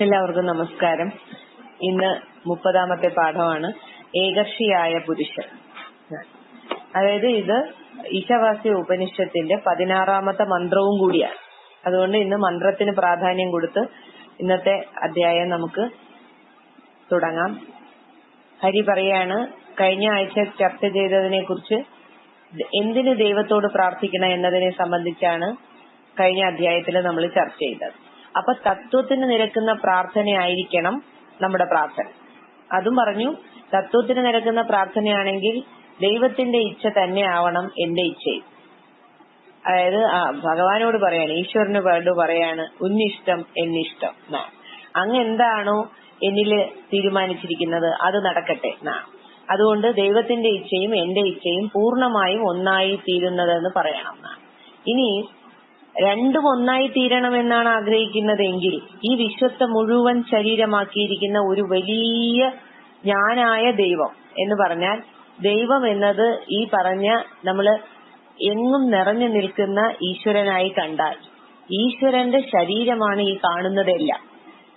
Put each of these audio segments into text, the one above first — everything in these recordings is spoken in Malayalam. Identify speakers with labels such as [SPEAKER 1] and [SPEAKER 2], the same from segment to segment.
[SPEAKER 1] എല്ലാവർക്കും നമസ്കാരം. ഇന്ന് മുപ്പതാമത്തെ പാഠമാണ് ഏകർഷിയായ പുരുഷൻ. അതായത് ഇത് ഈശാവാസ്യ ഉപനിഷത്തിന്റെ പതിനാറാമത്തെ മന്ത്രവും കൂടിയാണ്. അതുകൊണ്ട് ഇന്ന് മന്ത്രത്തിന് പ്രാധാന്യം കൊടുത്ത് ഇന്നത്തെ അധ്യായം നമുക്ക് തുടങ്ങാം. ഹരി പറയാണ് കഴിഞ്ഞ ആഴ്ച ചർച്ച ചെയ്തതിനെ കുറിച്ച് എന്തിന് ദൈവത്തോട് പ്രാർത്ഥിക്കണം എന്നതിനെ സംബന്ധിച്ചാണ് കഴിഞ്ഞ അധ്യായത്തിൽ നമ്മൾ ചർച്ച ചെയ്തത്. അപ്പൊ തത്വത്തിന് നിരക്കുന്ന പ്രാർത്ഥനയായിരിക്കണം നമ്മുടെ പ്രാർത്ഥന. അതും പറഞ്ഞു തത്വത്തിന് നിരക്കുന്ന പ്രാർത്ഥനയാണെങ്കിൽ ദൈവത്തിന്റെ ഇച്ഛ തന്നെ ആവണം എന്റെ ഇച്ഛയും അതായത് ഭഗവാനോട് പറയാണ് ഈശ്വരന് വേണ്ടു പറയാണ് ഉന്നിഷ്ടം എന്നിഷ്ടം. അങ്ങ് എന്താണോ എന്നിൽ തീരുമാനിച്ചിരിക്കുന്നത് അത് നടക്കട്ടെ അതുകൊണ്ട് ദൈവത്തിന്റെ ഇച്ഛയും എന്റെ ഇച്ഛയും പൂർണമായും ഒന്നായി തീരുന്നതെന്ന് പറയണം ഇനി രണ്ടും ഒന്നായി തീരണമെന്നാണ് ആഗ്രഹിക്കുന്നതെങ്കിൽ ഈ വിശ്വത്തെ മുഴുവൻ ശരീരമാക്കിയിരിക്കുന്ന ഒരു വലിയ ഞാനായ ദൈവം എന്ന് പറഞ്ഞാൽ ദൈവം എന്നത് ഈ പറഞ്ഞ നമ്മൾ എങ്ങും നിറഞ്ഞു നിൽക്കുന്ന ഈശ്വരനായി കണ്ടാൽ ഈശ്വരന്റെ ശരീരമാണ് ഈ കാണുന്നതെല്ലാം.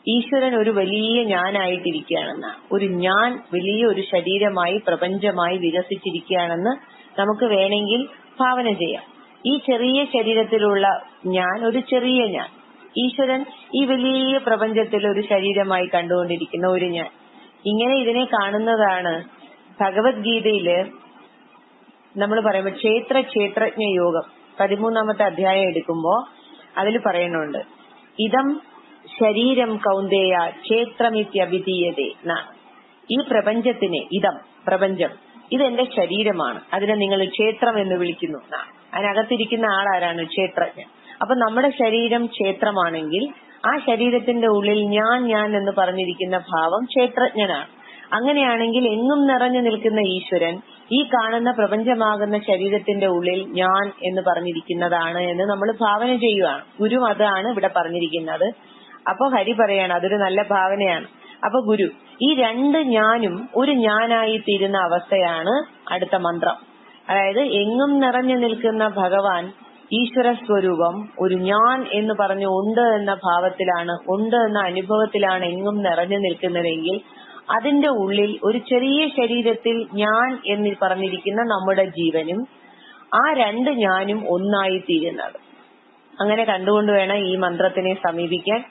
[SPEAKER 1] ഈശ്വരൻ ഒരു വലിയ ഞാനായിട്ടിരിക്കുകയാണെന്ന് ഒരു ഞാൻ വലിയ ഒരു ശരീരമായി പ്രപഞ്ചമായി വികസിച്ചിരിക്കുകയാണെന്ന് നമുക്ക് വേണമെങ്കിൽ ഭാവന ചെയ്യാം. ഈ ചെറിയ ശരീരത്തിലുള്ള ഞാൻ ഒരു ചെറിയ ഞാൻ. ഈശ്വരൻ ഈ വലിയ പ്രപഞ്ചത്തിൽ ഒരു ശരീരമായി കണ്ടുകൊണ്ടിരിക്കുന്ന ഒരു ഞാൻ. ഇങ്ങനെ ഇതിനെ കാണുന്നതാണ് ഭഗവത്ഗീതയിൽ നമ്മൾ പറയുമ്പോൾ ക്ഷേത്ര ക്ഷേത്രജ്ഞ യോഗം. പതിമൂന്നാമത്തെ അധ്യായം എടുക്കുമ്പോ അതിൽ പറയുന്നുണ്ട് ഇതം ശരീരം കൗന്ദേയ ക്ഷേത്രമിത്യഭിതീയത ഈ പ്രപഞ്ചത്തിനെ ഇതം പ്രപഞ്ചം ഇത് ഇതെന്റെ ശരീരമാണ്. അതിനെ നിങ്ങൾ ക്ഷേത്രം എന്ന് വിളിക്കുന്നു. എന്നാണ് അതിനകത്തിരിക്കുന്ന ആളാരാണ് ക്ഷേത്രജ്ഞൻ. അപ്പൊ നമ്മുടെ ശരീരം ക്ഷേത്രമാണെങ്കിൽ ആ ശരീരത്തിന്റെ ഉള്ളിൽ ഞാൻ ഞാൻ എന്ന് പറഞ്ഞിരിക്കുന്ന ഭാവം ക്ഷേത്രജ്ഞനാണ്. അങ്ങനെയാണെങ്കിൽ എങ്ങും നിറഞ്ഞു നിൽക്കുന്ന ഈശ്വരൻ ഈ കാണുന്ന പ്രപഞ്ചമാകുന്ന ശരീരത്തിന്റെ ഉള്ളിൽ ഞാൻ എന്ന് പറഞ്ഞിരിക്കുന്നതാണ് എന്ന് നമ്മൾ ഭാവന ചെയ്യുകയാണ് ഗുരു അതാണ് ഇവിടെ പറഞ്ഞിരിക്കുന്നത്. അപ്പൊ ഹരി പറയാണ് അതൊരു നല്ല ഭാവനയാണ്. അപ്പൊ ഗുരു ഈ രണ്ട് ഞാനും ഒരു ഞാനായി തീരുന്ന അവസ്ഥയാണ് അടുത്ത മന്ത്രം. അതായത് എങ്ങും നിറഞ്ഞു നിൽക്കുന്ന ഭഗവാൻ ഈശ്വര സ്വരൂപം ഒരു ഞാൻ എന്ന് പറഞ്ഞു ഉണ്ട് എന്ന ഭാവത്തിലാണ് ഉണ്ട് എന്ന അനുഭവത്തിലാണ് എങ്ങും നിറഞ്ഞു നിൽക്കുന്നതെങ്കിൽ അതിന്റെ ഉള്ളിൽ ഒരു ചെറിയ ശരീരത്തിൽ ഞാൻ എന്ന് പറഞ്ഞിരിക്കുന്ന നമ്മുടെ ജീവനും ആ രണ്ട് ഞാനും ഒന്നായി തീരുന്നത് അങ്ങനെ കണ്ടുകൊണ്ട് വേണം ഈ മന്ത്രത്തിനെ സമീപിക്കാൻ.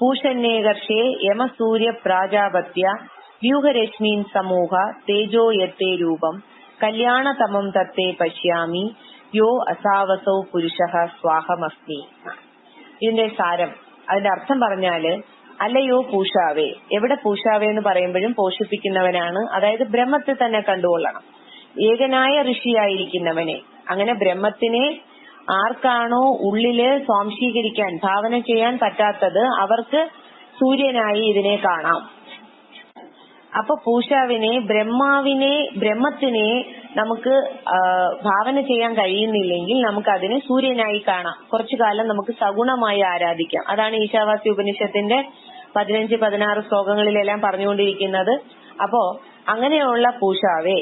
[SPEAKER 1] പൂഷന്നേകർഷേ യമസൂര്യ പ്രാജാപത്യ വ്യൂഹരശ്മീൻ സമൂഹ തേജോ യത്തേ രൂപം. കല്യാണതമം തത്തേ പശ്യാമി. യോ അസാവസൗ പുരുഷ സ്വാഹമസ്മി. ഇതിന്റെ സാരം അതിന്റെ അർത്ഥം പറഞ്ഞാൽ അല്ലയോ പൂഷാവേ എവിടെ പൂഷാവേ എന്ന് പറയുമ്പോഴും പോഷിപ്പിക്കുന്നവനാണ്. അതായത് ബ്രഹ്മത്തെ തന്നെ കണ്ടുകൊള്ളണം. ഏകനായ ഋഷിയായിരിക്കുന്നവനെ. അങ്ങനെ ബ്രഹ്മത്തിനെ ആർക്കാണോ ഉള്ളിൽ സ്വാംശീകരിക്കാൻ ഭാവന ചെയ്യാൻ പറ്റാത്തത് അവർക്ക് സൂര്യനായി ഇതിനെ കാണാം. അപ്പൊ പൂഷാവിനെ ബ്രഹ്മാവിനെ ബ്രഹ്മത്തിനെ നമുക്ക് ഭാവന ചെയ്യാൻ കഴിയുന്നില്ലെങ്കിൽ നമുക്ക് അതിനെ സൂര്യനായി കാണാം. കുറച്ചു കാലം നമുക്ക് സഗുണമായി ആരാധിക്കാം. അതാണ് ഈശാവാസി ഉപനിഷത്തിന്റെ പതിനഞ്ച് പതിനാറ് ശ്ലോകങ്ങളിലെല്ലാം പറഞ്ഞുകൊണ്ടിരിക്കുന്നത്. അപ്പോ അങ്ങനെയുള്ള പൂഷാവേ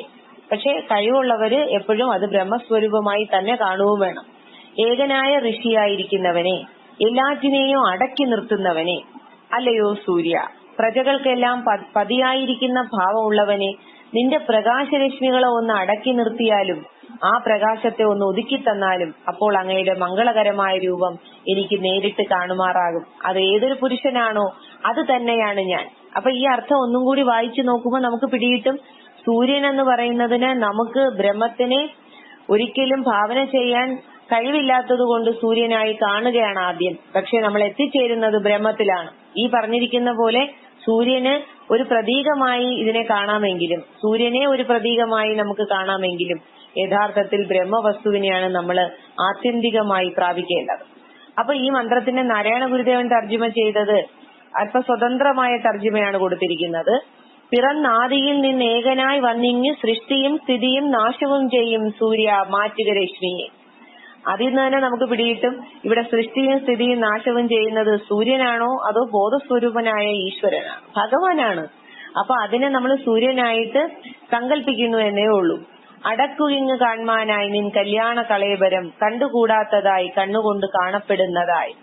[SPEAKER 1] പക്ഷെ കഴിവുള്ളവര് എപ്പോഴും അത് ബ്രഹ്മസ്വരൂപമായി തന്നെ കാണുകയും വേണം. ഏകനായ ഋഷിയായിരിക്കുന്നവനെ എല്ലാറ്റിനെയും അടക്കി നിർത്തുന്നവനെ അല്ലയോ സൂര്യ? പ്രജകൾക്കെല്ലാം പതിയായിരിക്കുന്ന ഭാവമുള്ളവനെ നിന്റെ പ്രകാശരശ്മികളെ ഒന്ന് അടക്കി നിർത്തിയാലും ആ പ്രകാശത്തെ ഒന്ന് ഒതുക്കി തന്നാലും അപ്പോൾ അങ്ങയുടെ മംഗളകരമായ രൂപം എനിക്ക് നേരിട്ട് കാണുമാറാകും. അത് ഏതൊരു പുരുഷനാണോ അത് തന്നെയാണ് ഞാൻ. അപ്പൊ ഈ അർത്ഥം ഒന്നും കൂടി വായിച്ചു നോക്കുമ്പോൾ നമുക്ക് പിടിയിട്ടും സൂര്യൻ എന്ന് പറയുന്നതിന് നമുക്ക് ബ്രഹ്മത്തിനെ ഒരിക്കലും ഭാവന ചെയ്യാൻ കഴിവില്ലാത്തത് കൊണ്ട് സൂര്യനായി കാണുകയാണ് ആദ്യം. പക്ഷെ നമ്മൾ എത്തിച്ചേരുന്നത് ബ്രഹ്മത്തിലാണ്. ഈ പറഞ്ഞിരിക്കുന്ന പോലെ സൂര്യന് ഒരു പ്രതീകമായി ഇതിനെ കാണാമെങ്കിലും സൂര്യനെ ഒരു പ്രതീകമായി നമുക്ക് കാണാമെങ്കിലും യഥാർത്ഥത്തിൽ ബ്രഹ്മവസ്തുവിനെയാണ് നമ്മൾ ആത്യന്തികമായി പ്രാപിക്കേണ്ടത്. അപ്പൊ ഈ മന്ത്രത്തിന്റെ നാരായണ ഗുരുദേവൻ തർജമ ചെയ്തത് അല്പ സ്വതന്ത്രമായ തർജമയാണ് കൊടുത്തിരിക്കുന്നത്. പിറന്നാദിയിൽ നിന്ന് ഏകനായി വന്നിങ്ങ് സൃഷ്ടിയും സ്ഥിതിയും നാശവും ചെയ്യും സൂര്യ മാറ്റുക രശ്മിയെ. അതിൽ നിന്ന് തന്നെ നമുക്ക് പിടികിട്ടും. ഇവിടെ സൃഷ്ടിയും സ്ഥിതിയും നാശവും ചെയ്യുന്നത് സൂര്യനാണോ അതോ ബോധസ്വരൂപനായ ഈശ്വരനാണ് ഭഗവാനാണ്. അപ്പൊ അതിനെ നമ്മൾ സൂര്യനായിട്ട് സങ്കല്പിക്കുന്നു എന്നേ ഉള്ളൂ. അടക്കുകിങ്ങ് കാൺമാനായി നിൻ കല്യാണ കളയപരം കണ്ടുകൂടാത്തതായി കണ്ണുകൊണ്ട് കാണപ്പെടുന്നതായി.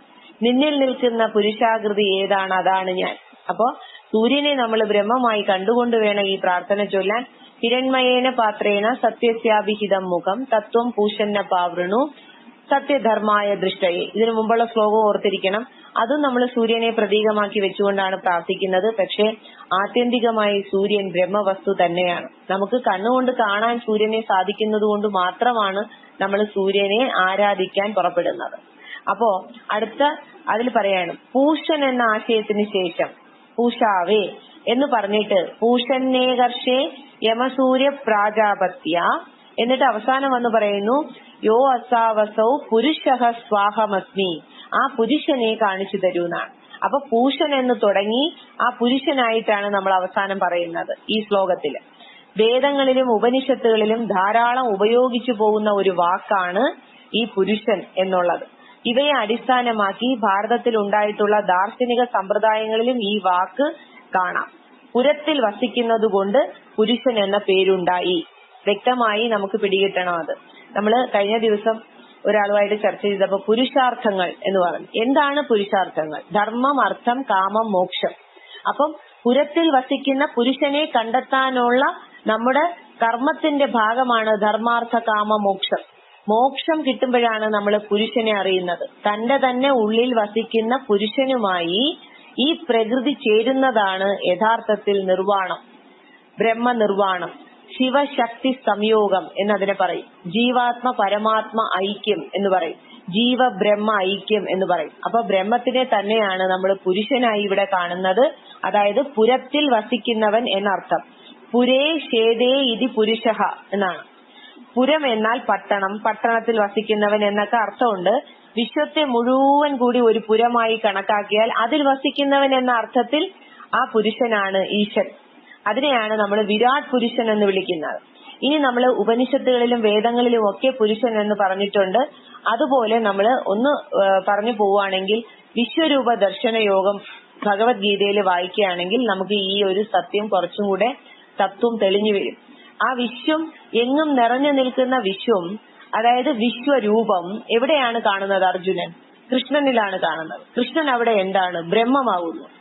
[SPEAKER 1] നിന്നിൽ നിൽക്കുന്ന പുരുഷാകൃതി ഏതാണ്? അതാണ് ഞാൻ. അപ്പോ സൂര്യനെ നമ്മൾ ബ്രഹ്മമായി കണ്ടുകൊണ്ട് വേണം ഈ പ്രാർത്ഥന ചൊല്ലാൻ. ഹിരൺമയേന പാത്രേണ സത്യസ്യാഭിഹിതം മുഖം തത്വം പൂഷന്ന പാവൃണു സത്യധർമായ ദൃഷ്ടയെ ഇതിനു മുമ്പുള്ള ശ്ലോകം ഓർത്തിരിക്കണം. അതും നമ്മൾ സൂര്യനെ പ്രതീകമാക്കി വെച്ചുകൊണ്ടാണ് പ്രാർത്ഥിക്കുന്നത്. പക്ഷേ ആത്യന്തികമായി സൂര്യൻ ബ്രഹ്മവസ്തു തന്നെയാണ്. നമുക്ക് കണ്ണുകൊണ്ട് കാണാൻ സൂര്യനെ സാധിക്കുന്നതുകൊണ്ട് മാത്രമാണ് നമ്മൾ സൂര്യനെ ആരാധിക്കാൻ പുറപ്പെടുന്നത്. അപ്പോ അടുത്ത അതിൽ പറയാണ് പൂഷൻ എന്ന ആശയത്തിന് ശേഷം പൂഷാവേ എന്ന് പറഞ്ഞിട്ട് പൂഷന്നേകർഷേ യമസൂര്യ പ്രാജാപത്യ എന്നിട്ട് അവസാനം വന്ന് പറയുന്നു യോ അസാവസൗ പുരുഷ സ്വാഹമസ്മി. ആ പുരുഷനെ കാണിച്ചു തരൂ എന്നാണ്. അപ്പൊ പൂഷൻ എന്ന് തുടങ്ങി ആ പുരുഷനായിട്ടാണ് നമ്മൾ അവസാനം പറയുന്നത് ഈ ശ്ലോകത്തിൽ. വേദങ്ങളിലും ഉപനിഷത്തുകളിലും ധാരാളം ഉപയോഗിച്ചു പോകുന്ന ഒരു വാക്കാണ് ഈ പുരുഷൻ എന്നുള്ളത്. ഇവയെ അടിസ്ഥാനമാക്കി ഭാരതത്തിൽ ഉണ്ടായിട്ടുള്ള ദാർശനിക സമ്പ്രദായങ്ങളിലും ഈ വാക്ക് കാണാം. പുരത്തിൽ വസിക്കുന്നത് കൊണ്ട് പുരുഷൻ എന്ന പേരുണ്ടായി. വ്യക്തമായി നമുക്ക് പിടികിട്ടണം അത്. നമ്മൾ കഴിഞ്ഞ ദിവസം ഒരാളുമായിട്ട് ചർച്ച ചെയ്തപ്പോൾ പുരുഷാർത്ഥങ്ങൾ എന്ന് പറഞ്ഞു. എന്താണ് പുരുഷാർത്ഥങ്ങൾ? ധർമ്മം അർത്ഥം കാമം മോക്ഷം. അപ്പം പുരത്തിൽ വസിക്കുന്ന പുരുഷനെ കണ്ടെത്താനുള്ള നമ്മുടെ കർമ്മത്തിന്റെ ഭാഗമാണ് ധർമാർത്ഥ കാമ മോക്ഷം. മോക്ഷം കിട്ടുമ്പോഴാണ് നമ്മൾ പുരുഷനെ അറിയുന്നത്. തന്റെ തന്നെ ഉള്ളിൽ വസിക്കുന്ന പുരുഷനുമായി ഈ പ്രകൃതി ചേരുന്നതാണ് യഥാർത്ഥത്തിൽ നിർവാണം. ബ്രഹ്മ നിർവാണം ശിവശക്തി സംയോഗം എന്നതിനെ പറയും. ജീവാത്മ പരമാത്മ ഐക്യം എന്ന് പറയും. ജീവ ബ്രഹ്മ ഐക്യം എന്ന് പറയും. അപ്പൊ ബ്രഹ്മത്തിനെ തന്നെയാണ് നമ്മൾ പുരുഷനായി ഇവിടെ കാണുന്നത്. അതായത് പുരത്തിൽ വസിക്കുന്നവൻ എന്നർത്ഥം. പുരേ ഷേദേ ഇതി പുരുഷ എന്നാണ്. പുരം എന്നാൽ പട്ടണം പട്ടണത്തിൽ വസിക്കുന്നവൻ എന്നൊക്കെ അർത്ഥമുണ്ട്. വിശ്വത്തെ മുഴുവൻ കൂടി ഒരു പുരമായി കണക്കാക്കിയാൽ അതിൽ വസിക്കുന്നവൻ എന്ന അർത്ഥത്തിൽ ആ പുരുഷനാണ് ഈശ്വൻ അതിനെയാണ് നമ്മൾ വിരാട് പുരുഷൻ എന്ന് വിളിക്കുന്നത്. ഇനി നമ്മൾ ഉപനിഷത്തുകളിലും വേദങ്ങളിലും ഒക്കെ പുരുഷൻ എന്ന് പറഞ്ഞിട്ടുണ്ട്. അതുപോലെ നമ്മൾ ഒന്ന് പറഞ്ഞു പോവുകയാണെങ്കിൽ വിശ്വരൂപ ദർശന യോഗം ഭഗവത്ഗീതയിൽ വായിക്കുകയാണെങ്കിൽ നമുക്ക് ഈ ഒരു സത്യം കുറച്ചും കൂടെ തത്വം തെളിഞ്ഞു വരും. ആ വിശ്വം എങ്ങും നിറഞ്ഞു നിൽക്കുന്ന വിശ്വം അതായത് വിശ്വരൂപം എവിടെയാണ് കാണുന്നത് അർജുനൻ? കൃഷ്ണനിലാണ് കാണുന്നത്. കൃഷ്ണൻ അവിടെ എന്താണ്? ബ്രഹ്മമാകുന്നു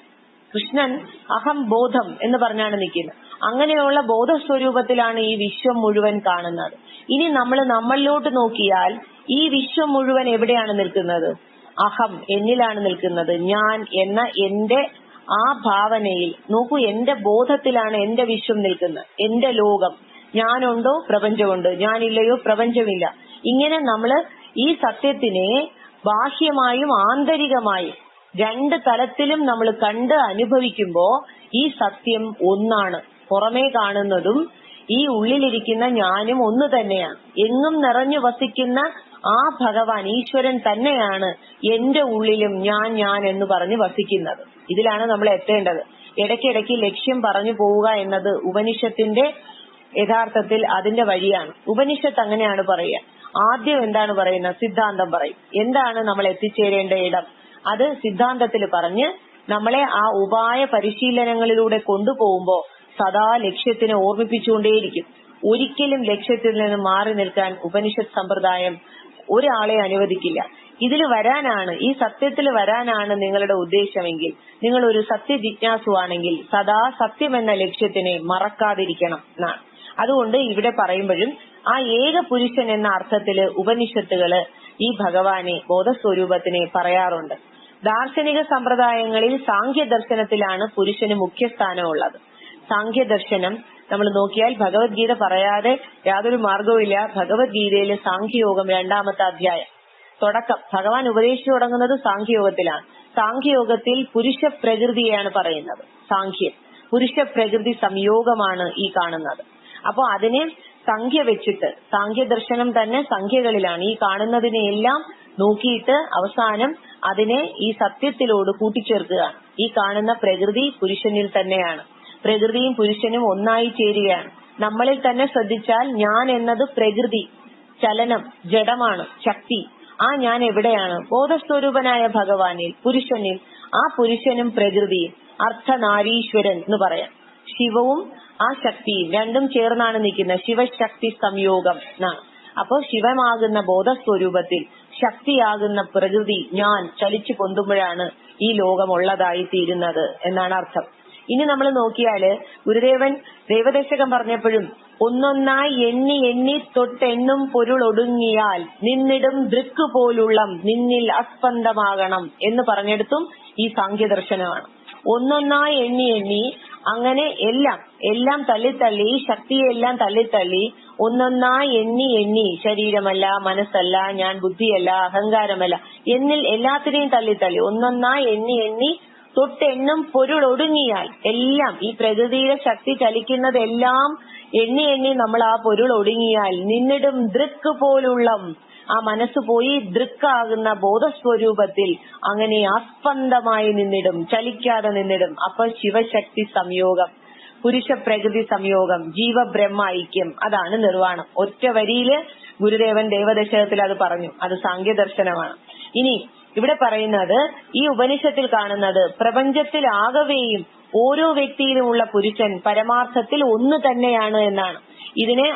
[SPEAKER 1] കൃഷ്ണൻ അഹം ബോധം എന്ന് പറഞ്ഞാണ് നിൽക്കുന്നത്. അങ്ങനെയുള്ള ബോധസ്വരൂപത്തിലാണ് ഈ വിശ്വം മുഴുവൻ കാണുന്നത്. ഇനി നമ്മൾ നമ്മളിലോട്ട് നോക്കിയാൽ ഈ വിശ്വം മുഴുവൻ എവിടെയാണ് നിൽക്കുന്നത്? അഹം എന്നിലാണ് നിൽക്കുന്നത്. ഞാൻ എന്ന എന്റെ ആ ഭാവനയിൽ നോക്കൂ എന്റെ ബോധത്തിലാണ് എന്റെ വിശ്വം നിൽക്കുന്നത്. എന്റെ ലോകം. ഞാനുണ്ടോ? പ്രപഞ്ചമുണ്ട്. ഞാനില്ലയോ? പ്രപഞ്ചമില്ല. ഇങ്ങനെ നമ്മൾ ഈ സത്യത്തിനെ ബാഹ്യമായും ആന്തരികമായും രണ്ട് തലത്തിലും നമ്മൾ കണ്ട് അനുഭവിക്കുമ്പോ ഈ സത്യം ഒന്നാണ്. പുറമേ കാണുന്നതും ഈ ഉള്ളിലിരിക്കുന്ന ഞാനും ഒന്ന് തന്നെയാണ്. എങ്ങും നിറഞ്ഞു വസിക്കുന്ന ആ ഭഗവാൻ ഈശ്വരൻ തന്നെയാണ് എന്റെ ഉള്ളിലും ഞാൻ ഞാൻ എന്ന് പറഞ്ഞ് വസിക്കുന്നത്. ഇതിലാണ് നമ്മൾ എത്തേണ്ടത്. ഇടയ്ക്കിടയ്ക്ക് ലക്ഷ്യം പറഞ്ഞു പോവുക എന്നത് ഉപനിഷത്തിന്റെ യഥാർത്ഥത്തിൽ അതിന്റെ വഴിയാണ്. ഉപനിഷത്ത് അങ്ങനെയാണ് പറയുക. ആദ്യം എന്താണ് പറയുന്നത്? സിദ്ധാന്തം പറയും. എന്താണ് നമ്മൾ എത്തിച്ചേരേണ്ട ഇടം? അത് സിദ്ധാന്തത്തിൽ പറഞ്ഞ് നമ്മളെ ആ ഉപായ പരിശീലനങ്ങളിലൂടെ കൊണ്ടുപോകുമ്പോ സദാ ലക്ഷ്യത്തിനെ ഓർമ്മിപ്പിച്ചുകൊണ്ടേയിരിക്കും. ഒരിക്കലും ലക്ഷ്യത്തിൽ നിന്ന് മാറി നിൽക്കാൻ ഉപനിഷത്ത് സമ്പ്രദായം ഒരാളെ അനുവദിക്കില്ല. ഇതിൽ വരാനാണ് ഈ സത്യത്തിൽ വരാനാണ് നിങ്ങളുടെ ഉദ്ദേശമെങ്കിൽ നിങ്ങൾ ഒരു സത്യജിജ്ഞാസുവാണെങ്കിൽ സദാ സത്യം എന്ന ലക്ഷ്യത്തിനെ മറക്കാതിരിക്കണം എന്നാണ്. അതുകൊണ്ട് ഇവിടെ പറയുമ്പോഴും ആ ഏക പുരുഷൻ എന്ന അർത്ഥത്തിൽ ഉപനിഷത്തുകൾ ഈ ഭഗവാനെ ബോധസ്വരൂപത്തിനെ പറയാറുണ്ട്. ദാർശനിക സമ്പ്രദായങ്ങളിൽ സാഖ്യ ദർശനത്തിലാണ് പുരുഷന് മുഖ്യസ്ഥാനമുള്ളത്. സാഖ്യ ദർശനം നമ്മൾ നോക്കിയാൽ ഭഗവത്ഗീത പറയാതെ യാതൊരു മാർഗവുമില്ല ഭഗവത്ഗീതയിലെ സാഖ്യയോഗം രണ്ടാമത്തെ അധ്യായം. തുടക്കം. ഭഗവാൻ ഉപദേശിച്ചു തുടങ്ങുന്നത് സാഖ്യയോഗത്തിലാണ്. സാഖ്യയോഗത്തിൽ പുരുഷ പ്രകൃതിയാണ് പറയുന്നത്. സാഖ്യം. പുരുഷ പ്രകൃതി സംയോഗമാണ് ഈ കാണുന്നത്. അപ്പൊ അതിനെ സംഖ്യ വെച്ചിട്ട് സാഖ്യ ദർശനം തന്നെ സംഖ്യകളിലാണ്. ഈ കാണുന്നതിനെയെല്ലാം നോക്കിയിട്ട് അവസാനം അതിനെ ഈ സത്യത്തിലോട് കൂട്ടിച്ചേർക്കുകയാണ് ഈ കാണുന്ന പ്രകൃതി പുരുഷനിൽ തന്നെയാണ്. പ്രകൃതിയും പുരുഷനും ഒന്നായി ചേരുകയാണ്. നമ്മളിൽ തന്നെ ശ്രദ്ധിച്ചാൽ ഞാൻ എന്നത് പ്രകൃതി ചലനം ജഡമാണ് ശക്തി. ആ ഞാൻ എവിടെയാണ്? ബോധസ്വരൂപനായ ഭഗവാനിൽ പുരുഷനിൽ. ആ പുരുഷനും പ്രകൃതിയും അർത്ഥനാരീശ്വരൻ എന്ന് പറയാം. ശിവവും ആ ശക്തിയും രണ്ടും ചേർന്നാണ് നിൽക്കുന്നത്. ശിവശക്തി സംയോഗം എന്നാണ്. അപ്പോ ശിവമാകുന്ന ബോധസ്വരൂപത്തിൽ ശക്തിയാകുന്ന പ്രകൃതി ഞാൻ ചലിച്ചു പൊന്തുമ്പോഴാണ് ഈ ലോകം ഉള്ളതായി തീരുന്നത് എന്നാണ് അർത്ഥം. ഇനി നമ്മൾ നോക്കിയാൽ ഗുരുദേവൻ ദേവദേശകം പറഞ്ഞപ്പോഴും ഒന്നൊന്നായി എണ്ണി എണ്ണി തൊട്ടെണ്ണും പൊരുളൊടുങ്ങിയാൽ നിന്നിടും ദൃക്ക് പോലുള്ള നിന്നിൽ അസ്പന്ദമാകണം എന്ന് പറഞ്ഞെടുത്തും ഈ സാങ്കേദർശനമാണ് ഒന്നൊന്നായി എണ്ണി എണ്ണി അങ്ങനെ എല്ലാം എല്ലാം തള്ളിത്തള്ളി ശക്തിയെല്ലാം തള്ളിത്തള്ളി ഒന്നൊന്നായി എണ്ണി എണ്ണി. ശരീരമല്ല മനസ്സല്ല ഞാൻ ബുദ്ധിയല്ല അഹങ്കാരമല്ല. എന്നിൽ എല്ലാത്തിനെയും തള്ളിത്തള്ളി ഒന്നൊന്നായി എണ്ണി എണ്ണി. തൊട്ടെണ്ണും പൊരുൾ ഒടുങ്ങിയാൽ എല്ലാം ഈ പ്രകൃതിയിലെ ശക്തി ചലിക്കുന്നതെല്ലാം എണ്ണി എണ്ണി നമ്മൾ ആ പൊരുൾ ഒടുങ്ങിയാൽ നിന്നിടും ദൃക്ക് പോലുള്ള. ആ മനസ്സ് പോയി ദൃക്കാകുന്ന ബോധസ്വരൂപത്തിൽ അങ്ങനെ ആസ്പന്ദമായി നിന്നിടും ചലിക്കാതെ നിന്നിടും. അപ്പൊ ശിവശക്തി സംയോഗം. പുരുഷ പ്രകൃതി സംയോഗം ജീവബ്രഹ്മ ഐക്യം. അതാണ് നിർവാണം ഒറ്റ വരിയിൽ ഗുരുദേവൻ ദേവദശകത്തിൽ അത് പറഞ്ഞു. അത് സാങ്കേദർശനമാണ് ഇനി ഇവിടെ പറയുന്നത് ഈ ഉപനിഷത്തിൽ കാണുന്നത് പ്രപഞ്ചത്തിൽ ആകവേയും ഓരോ വ്യക്തിയിലുമുള്ള പുരുഷൻ പരമാർത്ഥത്തിൽ ഒന്ന് തന്നെയാണ് എന്നാണ്. ഇതിനെ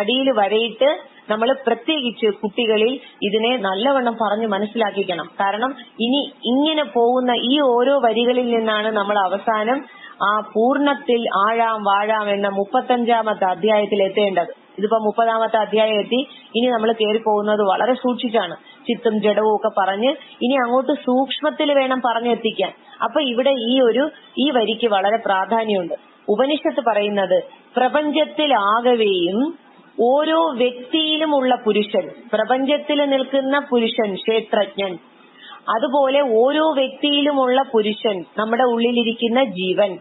[SPEAKER 1] അടിയിൽ വരയിട്ട് നമ്മൾ പ്രത്യേകിച്ച് കുട്ടികളിൽ ഇതിനെ നല്ലവണ്ണം പറഞ്ഞു മനസ്സിലാക്കിക്കണം. കാരണം ഇനി ഇങ്ങനെ പോകുന്ന ഈ ഓരോ വരികളിൽ നിന്നാണ് നമ്മൾ അവസാനം ആ പൂർണത്തിൽ ആഴാം വാഴാം എന്ന മുപ്പത്തഞ്ചാമത്തെ അധ്യായത്തിൽ എത്തേണ്ടത്. ഇതിപ്പോ മുപ്പതാമത്തെ അധ്യായം എത്തി. ഇനി നമ്മൾ കയറി പോകുന്നത് വളരെ സൂക്ഷിച്ചാണ്. ചിത്തും ജഡവും ഒക്കെ പറഞ്ഞ് ഇനി അങ്ങോട്ട് സൂക്ഷ്മത്തിൽ വേണം പറഞ്ഞെത്തിക്കാൻ. അപ്പൊ ഇവിടെ ഈ ഒരു ഈ വരിക്ക് വളരെ പ്രാധാന്യമുണ്ട്. ഉപനിഷത്ത് പറയുന്നത് പ്രപഞ്ചത്തിൽ ആകവേയും ഓരോ വ്യക്തിയിലുമുള്ള പുരുഷൻ പ്രപഞ്ചത്തിൽ നിൽക്കുന്ന പുരുഷൻ ക്ഷേത്രജ്ഞൻ അതുപോലെ ഓരോ വ്യക്തിയിലുമുള്ള പുരുഷൻ നമ്മുടെ ഉള്ളിലിരിക്കുന്ന ജീവൻ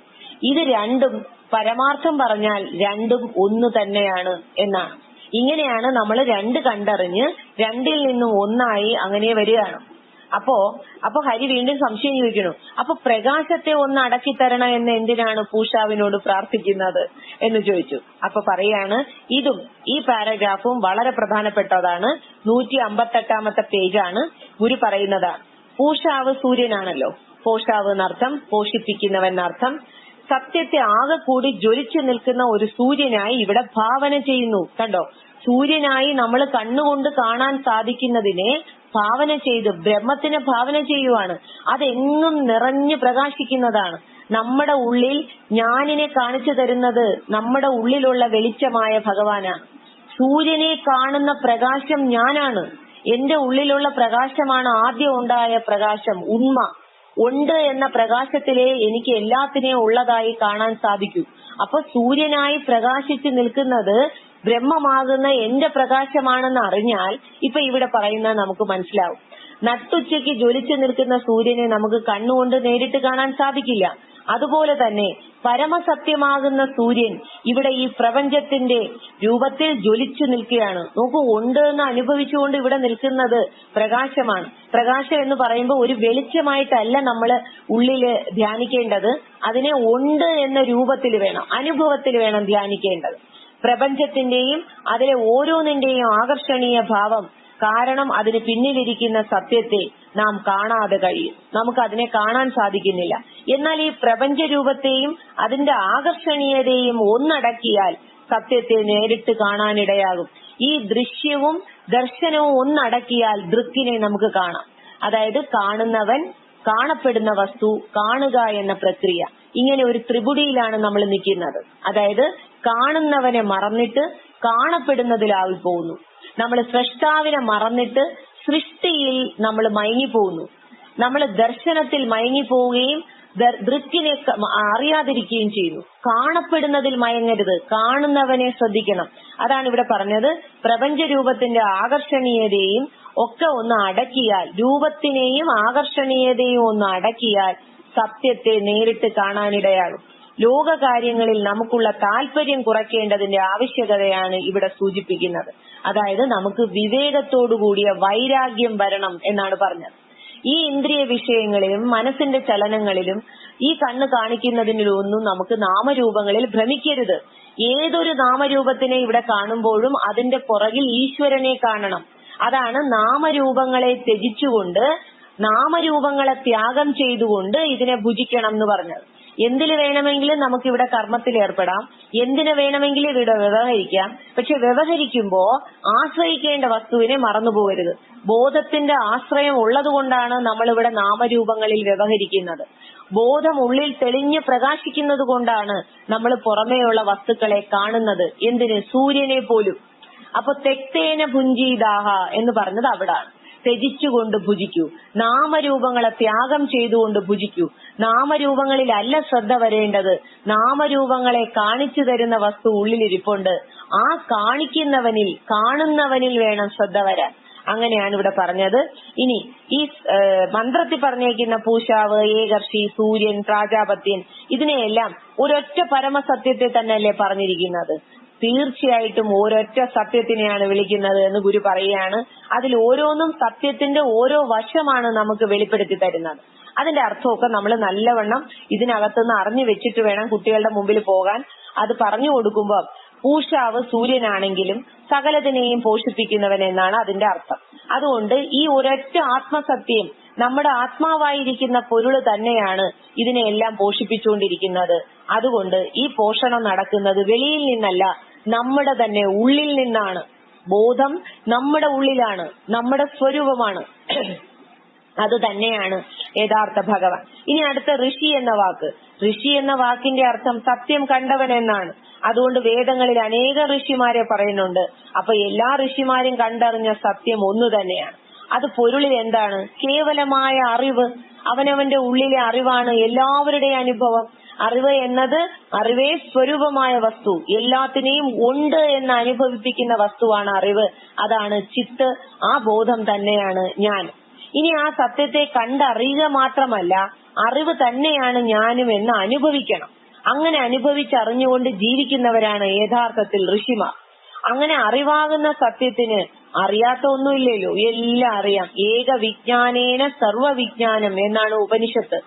[SPEAKER 1] ഇത് രണ്ടും പരമാർത്ഥം പറഞ്ഞാൽ രണ്ടും ഒന്ന് തന്നെയാണ് എന്നാണ്. ഇങ്ങനെയാണ് നമ്മൾ രണ്ട് കണ്ടറിഞ്ഞ് രണ്ടിൽ നിന്നും ഒന്നായി അങ്ങനെ വരികയാണ്. അപ്പോ അപ്പൊ ഹരി വീണ്ടും സംശയം ചോദിക്കണു അപ്പൊ പ്രകാശത്തെ ഒന്ന് അടക്കി തരണം എന്ന് എന്തിനാണ് പൂഷാവിനോട് പ്രാർത്ഥിക്കുന്നത് എന്ന് ചോദിച്ചു. അപ്പൊ പറയാണ് ഇതും ഈ പാരഗ്രാഫും വളരെ പ്രധാനപ്പെട്ടതാണ് നൂറ്റി അമ്പത്തെട്ടാമത്തെ പേജാണ് ഗുരു പറയുന്നതാണ്. പൂഷാവ് സൂര്യനാണല്ലോ. പോഷാവ് എന്നർത്ഥം പോഷിപ്പിക്കുന്നവൻ എന്നർത്ഥം സത്യത്തെ ആകെ കൂടി ജ്വലിച്ചു നിൽക്കുന്ന ഒരു സൂര്യനായി ഇവിടെ ഭാവന ചെയ്യുന്നു. കണ്ടോ? സൂര്യനായി നമ്മൾ കണ്ണുകൊണ്ട് കാണാൻ സാധിക്കുന്നതിനെ ഭാവന ചെയ്ത് ബ്രഹ്മത്തിനെ ഭാവന ചെയ്യുവാണ്. അതെങ്ങും നിറഞ്ഞു പ്രകാശിക്കുന്നതാണ്. നമ്മുടെ ഉള്ളിൽ ഞാനിനെ കാണിച്ചു തരുന്നത് നമ്മുടെ ഉള്ളിലുള്ള വെളിച്ചമായ ഭഗവാനാണ്. സൂര്യനെ കാണുന്ന പ്രകാശം ഞാനാണ്. എന്റെ ഉള്ളിലുള്ള പ്രകാശമാണ് ആദ്യം ഉണ്ടായ പ്രകാശം ഉണ്മ. ഉണ്ട് എന്ന പ്രകാശത്തിലെ എനിക്ക് എല്ലാത്തിനെയും ഉള്ളതായി കാണാൻ സാധിക്കൂ. അപ്പൊ സൂര്യനായി പ്രകാശിച്ചു നിൽക്കുന്നത് ബ്രഹ്മമാകുന്ന എന്റെ പ്രകാശമാണെന്ന് അറിഞ്ഞാൽ ഇപ്പൊ ഇവിടെ പറയുന്നത് നമുക്ക് മനസ്സിലാവും. നട്ടുച്ചയ്ക്ക് ജ്വലിച്ചു നിൽക്കുന്ന സൂര്യനെ നമുക്ക് കണ്ണുകൊണ്ട് നേരിട്ട് കാണാൻ സാധിക്കില്ല. അതുപോലെ തന്നെ പരമസത്യമാകുന്ന സൂര്യൻ ഇവിടെ ഈ പ്രപഞ്ചത്തിന്റെ രൂപത്തിൽ ജ്വലിച്ചു നിൽക്കുകയാണ്. നോക്കൂ ഉണ്ട് എന്ന് അനുഭവിച്ചുകൊണ്ട് ഇവിടെ നിൽക്കുന്നത് പ്രകാശമാണ്. പ്രകാശം എന്ന് പറയുമ്പോൾ ഒരു വെളിച്ചമായിട്ടല്ല നമ്മൾ ഉള്ളിൽ ധ്യാനിക്കേണ്ടത്. അതിനെ ഉണ്ട് എന്ന രൂപത്തിൽ വേണം അനുഭവത്തിൽ വേണം ധ്യാനിക്കേണ്ടത്. പ്രപഞ്ചത്തിന്റെയും അതിലെ ഓരോന്നിന്റെയും ആകർഷണീയ ഭാവം കാരണം അതിന് പിന്നിലിരിക്കുന്ന സത്യത്തെ നാം കാണാതെ കഴിയും. നമുക്ക് അതിനെ കാണാൻ സാധിക്കുന്നില്ല. എന്നാൽ ഈ പ്രപഞ്ച രൂപത്തെയും അതിന്റെ ആകർഷണീയതയും ഒന്നടക്കിയാൽ സത്യത്തെ നേരിട്ട് കാണാനിടയാകും. ഈ ദൃശ്യവും ദർശനവും ഒന്നടക്കിയാൽ ദൃക്കിനെ നമുക്ക് കാണാം. അതായത് കാണുന്നവൻ കാണപ്പെടുന്ന വസ്തു കാണുക എന്ന പ്രക്രിയ. ഇങ്ങനെ ഒരു ത്രിപുടിയിലാണ് നമ്മൾ നിൽക്കുന്നത്. അതായത് കാണുന്നവനെ മറന്നിട്ട് കാണപ്പെടുന്നതിലാവി പോകുന്നു നമ്മൾ സൃഷ്ടാവിനെ മറന്നിട്ട് സൃഷ്ടിയിൽ നമ്മൾ മയങ്ങി മയങ്ങിപ്പോകുന്നു. നമ്മൾ ദർശനത്തിൽ മയങ്ങിപ്പോവുകയും ദൃക്കിനെ അറിയാതിരിക്കുകയും ചെയ്യുന്നു കാണപ്പെടുന്നതിൽ മയങ്ങരുത്. കാണുന്നവനെ ശ്രദ്ധിക്കണം. അതാണ് ഇവിടെ പറഞ്ഞത്. പ്രപഞ്ച രൂപത്തിന്റെ ആകർഷണീയതയും ഒക്കെ ഒന്ന് അടക്കിയാൽ രൂപത്തിനെയും ആകർഷണീയതയും ഒന്ന് അടക്കിയാൽ സത്യത്തെ നേരിട്ട് കാണാനിടയാകും. ലോകകാര്യങ്ങളിൽ നമുക്കുള്ള താല്പര്യം കുറയ്ക്കേണ്ടതിന്റെ ആവശ്യകതയാണ് ഇവിടെ സൂചിപ്പിക്കുന്നത്. അതായത് നമുക്ക് വിവേകത്തോടുകൂടിയ വൈരാഗ്യം വരണം എന്നാണ് പറഞ്ഞത്. ഈ ഇന്ദ്രിയ വിഷയങ്ങളിലും മനസ്സിന്റെ ചലനങ്ങളിലും ഈ കണ്ണ് കാണിക്കുന്നതിനൊന്നും നമുക്ക് നാമരൂപങ്ങളിൽ ഭ്രമിക്കരുത്. ഏതൊരു നാമരൂപത്തിനെ ഇവിടെ കാണുമ്പോഴും അതിന്റെ പുറകിൽ ഈശ്വരനെ കാണണം. അതാണ് നാമരൂപങ്ങളെ ത്യജിച്ചുകൊണ്ട് നാമരൂപങ്ങളെ ത്യാഗം ചെയ്തുകൊണ്ട് ഇതിനെ ഭുജിക്കണം എന്ന് പറഞ്ഞത്. എന്തിന് വേണമെങ്കിലും നമുക്ക് ഇവിടെ കർമ്മത്തിൽ ഏർപ്പെടാം. എന്തിനു വേണമെങ്കിലും ഇവിടെ വ്യവഹരിക്കാം. പക്ഷെ വ്യവഹരിക്കുമ്പോ ആശ്രയിക്കേണ്ട വസ്തുവിനെ മറന്നുപോകരുത്. ബോധത്തിന്റെ ആശ്രയം ഉള്ളതുകൊണ്ടാണ് നമ്മൾ ഇവിടെ നാമരൂപങ്ങളിൽ വ്യവഹരിക്കുന്നത്. ബോധം ഉള്ളിൽ തെളിഞ്ഞ് പ്രകാശിക്കുന്നത് കൊണ്ടാണ് നമ്മൾ പുറമേയുള്ള വസ്തുക്കളെ കാണുന്നത്. എന്തിന്? സൂര്യനെ പോലും. അപ്പൊ തെക്തേന ഭുഞ്ചിദാഹ എന്ന് പറഞ്ഞത് അവിടാണ്. ത്യജിച്ചുകൊണ്ട് ഭുജിക്കൂ. നാമരൂപങ്ങളെ ത്യാഗം ചെയ്തുകൊണ്ട് ഭുജിക്കൂ. നാമരൂപങ്ങളിലല്ല ശ്രദ്ധ വരേണ്ടത്. നാമരൂപങ്ങളെ കാണിച്ചു തരുന്ന വസ്തു ഉള്ളിലിരിപ്പുണ്ട്. ആ കാണിക്കുന്നവനിൽ കാണുന്നവനിൽ വേണം ശ്രദ്ധ വരാൻ. അങ്ങനെയാണ് ഇവിടെ പറഞ്ഞത്. ഇനി ഈ മന്ത്രത്തിൽ പറഞ്ഞേക്കുന്ന പൂശാവ് ഏകർഷി സൂര്യൻ പ്രാജാപത്യൻ ഇതിനെയെല്ലാം ഒരൊറ്റ പരമസത്യത്തെ തന്നെയല്ലേ പറഞ്ഞിരിക്കുന്നത്? തീർച്ചയായിട്ടും ഒരൊറ്റ സത്യത്തിനെയാണ് വിളിക്കുന്നത് എന്ന് ഗുരു പറയുകയാണ്. അതിൽ ഓരോന്നും സത്യത്തിന്റെ ഓരോ വശമാണ് നമുക്ക് വെളിപ്പെടുത്തി തരുന്നത്. അതിന്റെ അർത്ഥമൊക്കെ നമ്മൾ നല്ലവണ്ണം ഇതിനകത്തുനിന്ന് അറിഞ്ഞു വെച്ചിട്ട് വേണം കുട്ടികളുടെ മുമ്പിൽ പോകാൻ. അത് പറഞ്ഞു കൊടുക്കുമ്പോൾ പൂഷാവ് സൂര്യനാണെങ്കിലും സകലതിനെയും പോഷിപ്പിക്കുന്നവൻ എന്നാണ് അതിന്റെ അർത്ഥം. അതുകൊണ്ട് ഈ ഒരൊറ്റ ആത്മസത്യം നമ്മുടെ ആത്മാവായിരിക്കുന്ന പൊരുൾ തന്നെയാണ് ഇതിനെയെല്ലാം പോഷിപ്പിച്ചുകൊണ്ടിരിക്കുന്നത്. അതുകൊണ്ട് ഈ പോഷണം നടക്കുന്നത് വെളിയിൽ നിന്നല്ല നമ്മുടെ തന്നെ ഉള്ളിൽ നിന്നാണ്. ബോധം നമ്മുടെ ഉള്ളിലാണ് നമ്മുടെ സ്വരൂപമാണ്. അത് തന്നെയാണ് യഥാർത്ഥ ഭഗവാൻ. ഇനി അടുത്ത ഋഷി എന്ന വാക്ക്. ഋഷി എന്ന വാക്കിന്റെ അർത്ഥം സത്യം കണ്ടവൻ എന്നാണ്. അതുകൊണ്ട് വേദങ്ങളിൽ അനേക ഋഷിമാരെ പറയുന്നുണ്ട്. അപ്പൊ എല്ലാ ഋഷിമാരും കണ്ടറിഞ്ഞ സത്യം ഒന്നു തന്നെയാണ്. അത് പൊരുളിൽ എന്താണ്? കേവലമായ അറിവ്. അവനവന്റെ ഉള്ളിലെ അറിവാണ് എല്ലാവരുടെയും അനുഭവം. അറിവ് എന്നത് അറിവേ സ്വരൂപമായ വസ്തു. എല്ലാത്തിനെയും ഉണ്ട് എന്ന് അനുഭവിപ്പിക്കുന്ന വസ്തുവാണ് അറിവ്. അതാണ് ചിത്ത്. ആ ബോധം തന്നെയാണ് ഞാൻ. ഇനി ആ സത്യത്തെ കണ്ടറിയുക മാത്രമല്ല അറിവ് തന്നെയാണ് ഞാനും എന്ന് അനുഭവിക്കണം. അങ്ങനെ അനുഭവിച്ചറിഞ്ഞുകൊണ്ട് ജീവിക്കുന്നവരാണ് യഥാർത്ഥത്തിൽ ഋഷിമാർ. അങ്ങനെ അറിവാകുന്ന സത്യത്തിന് അറിയാത്ത ഒന്നുമില്ലല്ലോ എല്ലാം അറിയാം. ഏക വിജ്ഞാനേന സർവവിജ്ഞാനം എന്നാണ് ഉപനിഷത്ത്.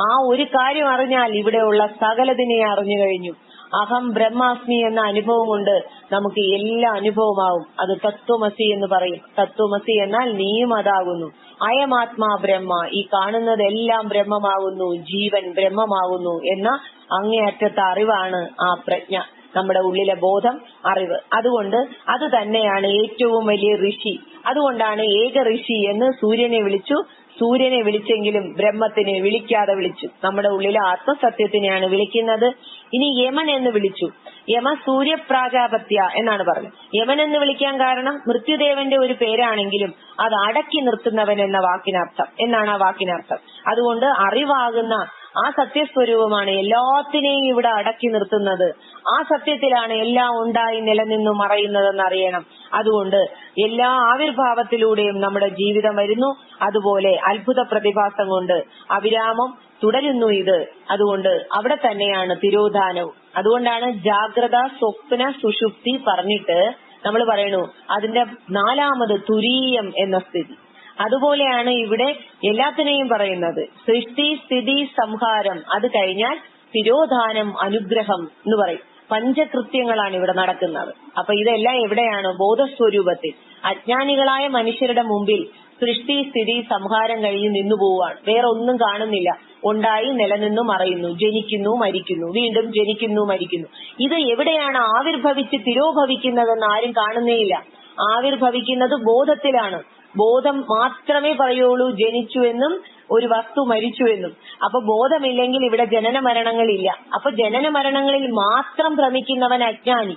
[SPEAKER 1] ആ ഒരു കാര്യം അറിഞ്ഞാൽ ഇവിടെയുള്ള സകലതിനെ അറിഞ്ഞു കഴിഞ്ഞു. അഹം ബ്രഹ്മാസ്മി എന്ന അനുഭവം കൊണ്ട് നമുക്ക് എല്ലാ അനുഭവമാവും. അത് തത്വമസി എന്ന് പറയും. തത്വമസി എന്നാൽ നീയും അതാകുന്നു അയമാത്മാ ബ്രഹ്മ ഈ കാണുന്നതെല്ലാം ബ്രഹ്മമാകുന്നു ജീവൻ ബ്രഹ്മമാകുന്നു എന്ന അങ്ങേയറ്റത്തെ അറിവാണ് ആ പ്രജ്ഞ നമ്മുടെ ഉള്ളിലെ ബോധം അറിവ്. അതുകൊണ്ട് അത് തന്നെയാണ് ഏറ്റവും വലിയ ഋഷി. അതുകൊണ്ടാണ് ഏക ഋഷി എന്ന് സൂര്യനെ വിളിച്ചു സൂര്യനെ വിളിച്ചെങ്കിലും ബ്രഹ്മത്തിനെ വിളിക്കാതെ വിളിച്ചു. നമ്മുടെ ഉള്ളിലെ ആത്മസത്യത്തിനെയാണ് വിളിക്കുന്നത്. ഇനി യമൻ എന്ന് വിളിച്ചു. യമ സൂര്യപ്രാജാപത്യ എന്നാണ് പറഞ്ഞത്. യമൻ എന്ന് വിളിക്കാൻ കാരണം മൃത്യുദേവന്റെ ഒരു പേരാണെങ്കിലും അത് അടക്കി നിർത്തുന്നവൻ എന്ന വാക്കിനർത്ഥം. എന്നാണ് ആ വാക്കിനർത്ഥം. അതുകൊണ്ട് അറിവാകുന്ന ആ സത്യസ്വരൂപമാണ് എല്ലാത്തിനെയും ഇവിടെ അടക്കി നിർത്തുന്നത്. ആ സത്യത്തിലാണ് എല്ലാം ഉണ്ടായി നിലനിന്നു മറയുന്നതെന്ന് അറിയണം. അതുകൊണ്ട് എല്ലാ ആവിർഭാവത്തിലൂടെയും നമ്മുടെ ജീവിതം വരുന്നു. അതുപോലെ അത്ഭുത പ്രതിഭാസം കൊണ്ട് അവിരാമം തുടരുന്നു ഇത്. അതുകൊണ്ട് അവിടെ തന്നെയാണ് തിരോധാനവും. അതുകൊണ്ടാണ് ജാഗ്രത സ്വപ്ന സുഷുപ്തി പറഞ്ഞിട്ട് നമ്മൾ പറയണു അതിന്റെ നാലാമത് തുരീയം എന്ന സ്ഥിതി. അതുപോലെയാണ് ഇവിടെ എല്ലാത്തിനെയും പറയുന്നത്. സൃഷ്ടി സ്ഥിതി സംഹാരം. അത് കഴിഞ്ഞാൽ തിരോധാനം അനുഗ്രഹം എന്ന് പറയും. പഞ്ചകൃത്യങ്ങളാണ് ഇവിടെ നടക്കുന്നത്. അപ്പൊ ഇതെല്ലാം എവിടെയാണ്? ബോധസ്വരൂപത്തിൽ. അജ്ഞാനികളായ മനുഷ്യരുടെ മുമ്പിൽ സൃഷ്ടി സ്ഥിതി സംഹാരം കഴിഞ്ഞ് നിന്നു പോവാണ് വേറെ ഒന്നും കാണുന്നില്ല. ഉണ്ടായി നിലനിന്നു മറയുന്നു ജനിക്കുന്നു മരിക്കുന്നു. വീണ്ടും ജനിക്കുന്നു മരിക്കുന്നു. ഇത് എവിടെയാണ് ആവിർഭവിച്ച് തിരോഭവിക്കുന്നതെന്ന് ആരും കാണുന്നേയില്ല. ആവിർഭവിക്കുന്നത് ബോധത്തിലാണ്. ബോധം മാത്രമേ പറയുള്ളൂ ജനിച്ചു എന്നും ഒരു വസ്തു മരിച്ചു എന്നും അപ്പൊ ബോധമില്ലെങ്കിൽ ഇവിടെ ജനന മരണങ്ങളില്ല അപ്പൊ ജനന മരണങ്ങളിൽ മാത്രം ഭ്രമിക്കുന്നവൻ അജ്ഞാനി.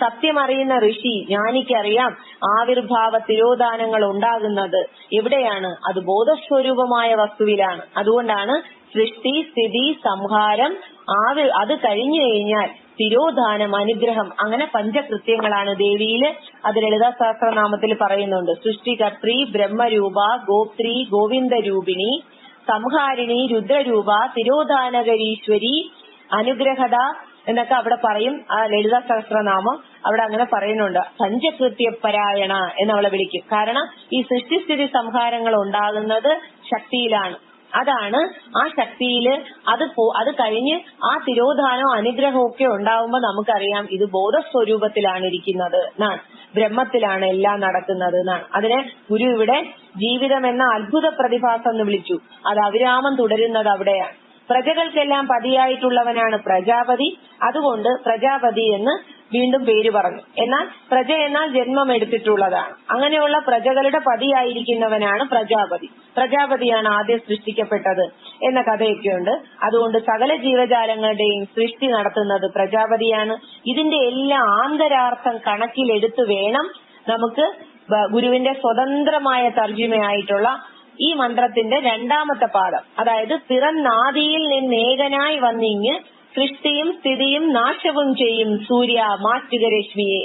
[SPEAKER 1] സത്യമറിയുന്ന ഋഷി ജ്ഞാനിക്കറിയാം ആവിർഭാവ തിരോധാനങ്ങൾ ഉണ്ടാകുന്നത് എവിടെയാണ്? അത് ബോധസ്വരൂപമായ വസ്തുവിലാണ്. അതുകൊണ്ടാണ് സൃഷ്ടി സ്ഥിതി സംഹാരം ആവി അത് കഴിഞ്ഞു കഴിഞ്ഞാൽ തിരോധാനം അനുഗ്രഹം അങ്ങനെ പഞ്ചകൃത്യങ്ങളാണ് ദേവിയിൽ. അത് ലളിതാ സഹസ്രനാമത്തിൽ പറയുന്നുണ്ട്. സൃഷ്ടികർത്രി ബ്രഹ്മരൂപ ഗോത്രി ഗോവിന്ദ രൂപിണി സംഹാരിണി രുദ്രരൂപ തിരോധാനകരീശ്വരി അനുഗ്രഹത എന്നൊക്കെ അവിടെ പറയും. ആ ലളിത സഹസ്രനാമം അവിടെ അങ്ങനെ പറയുന്നുണ്ട്. പഞ്ചകൃത്യപരായണ എന്നവളെ വിളിക്കും. കാരണം ഈ സൃഷ്ടിസ്ഥിതി സംഹാരങ്ങൾ ഉണ്ടാകുന്നത് ശക്തിയിലാണ്. അതാണ് ആ ശക്തിയിൽ അത് അത് കഴിഞ്ഞ് ആ തിരോധാനോ അനുഗ്രഹവും ഒക്കെ ഉണ്ടാവുമ്പോൾ നമുക്കറിയാം ഇത് ബോധസ്വരൂപത്തിലാണ് ഇരിക്കുന്നത് എന്നാണ്. ബ്രഹ്മത്തിലാണ് എല്ലാം നടക്കുന്നത് എന്നാണ്. അതിനെ ഗുരു ഇവിടെ ജീവിതം എന്ന അത്ഭുത പ്രതിഭാസം എന്ന് വിളിച്ചു. അത് അവിരാമം തുടരുന്നത് അവിടെയാണ്. പ്രജകൾക്കെല്ലാം പതിയായിട്ടുള്ളവനാണ് പ്രജാപതി. അതുകൊണ്ട് പ്രജാപതി എന്ന് വീണ്ടും പേര് പറഞ്ഞു. എന്നാൽ പ്രജ എന്നാൽ ജന്മം എടുത്തിട്ടുള്ളതാണ്. അങ്ങനെയുള്ള പ്രജകളുടെ പതിയായിരിക്കുന്നവനാണ് പ്രജാപതി. പ്രജാപതിയാണ് ആദ്യം സൃഷ്ടിക്കപ്പെട്ടത് എന്ന കഥയൊക്കെയുണ്ട്. അതുകൊണ്ട് സകല ജീവജാലങ്ങളുടെയും സൃഷ്ടി നടത്തുന്നത് പ്രജാപതിയാണ്. ഇതിന്റെ എല്ലാ ആന്തരാർത്ഥം കണക്കിലെടുത്ത് വേണം നമുക്ക് ഗുരുവിന്റെ സ്വതന്ത്രമായ തർജിമയായിട്ടുള്ള ഈ മന്ത്രത്തിന്റെ രണ്ടാമത്തെ പാദം. അതായത് പിറന്നാദിയിൽ നിന്നേകനായി വന്നിങ്ങ് സൃഷ്ടിയും സ്ഥിതിയും നാശവും ചെയ്യും സൂര്യ മാറ്റുക രശ്മിയെ.